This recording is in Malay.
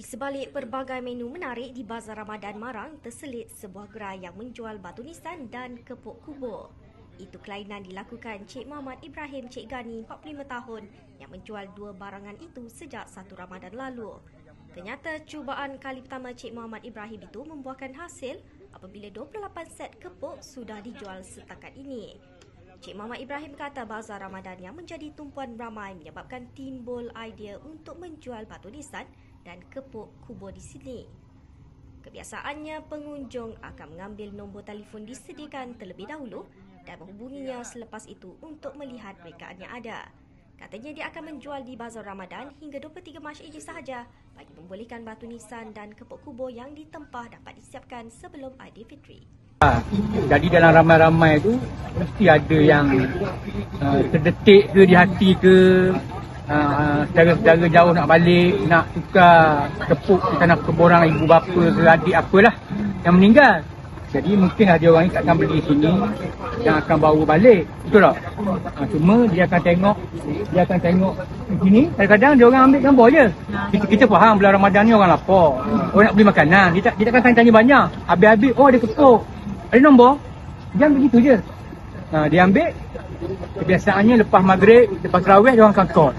Di sebalik pelbagai menu menarik di Bazar Ramadan Marang terselit sebuah gerai yang menjual batu nisan dan kepuk kubur. Itu kelainan dilakukan Cik Muhammad Ibrahim Cik Gani 45 tahun yang menjual dua barangan itu sejak satu Ramadan lalu. Ternyata cubaan kali pertama Cik Muhammad Ibrahim itu membuahkan hasil apabila 28 set kepuk sudah dijual setakat ini. Cik Muhammad Ibrahim kata bazar Ramadan yang menjadi tumpuan ramai menyebabkan timbul idea untuk menjual batu nisan dan kepuk kubur di sini. Kebiasaannya pengunjung akan mengambil nombor telefon disediakan terlebih dahulu dan menghubunginya selepas itu untuk melihat rekaan yang ada. Katanya dia akan menjual di Bazar Ramadan hingga 23 Mac ini sahaja bagi membolehkan batu nisan dan kepuk kubur yang ditempah dapat disiapkan sebelum Aidilfitri. Ha, Jadi dalam ramai-ramai tu mesti ada yang uh, terdetik ke di hati ke uh, saudara-saudara jauh nak balik nak tukar tepuk di tanah keborang ibu bapa ke adik apalah yang meninggal. Jadi mungkin ada orang ni takkan beli sini yang akan bawa balik. Betul tak? Ha, cuma dia akan tengok dia akan tengok di sini kadang-kadang dia orang ambil gambar je. Kita, kita faham bulan Ramadan ni orang lapar. Orang nak beli makanan. Dia, tak, dia takkan tanya banyak. Habis-habis oh ada kepuk. Ada nombor? Dia ambil gitu je. Ha, dia ambil, kebiasaannya lepas maghrib, lepas terawih, dia orang akan call.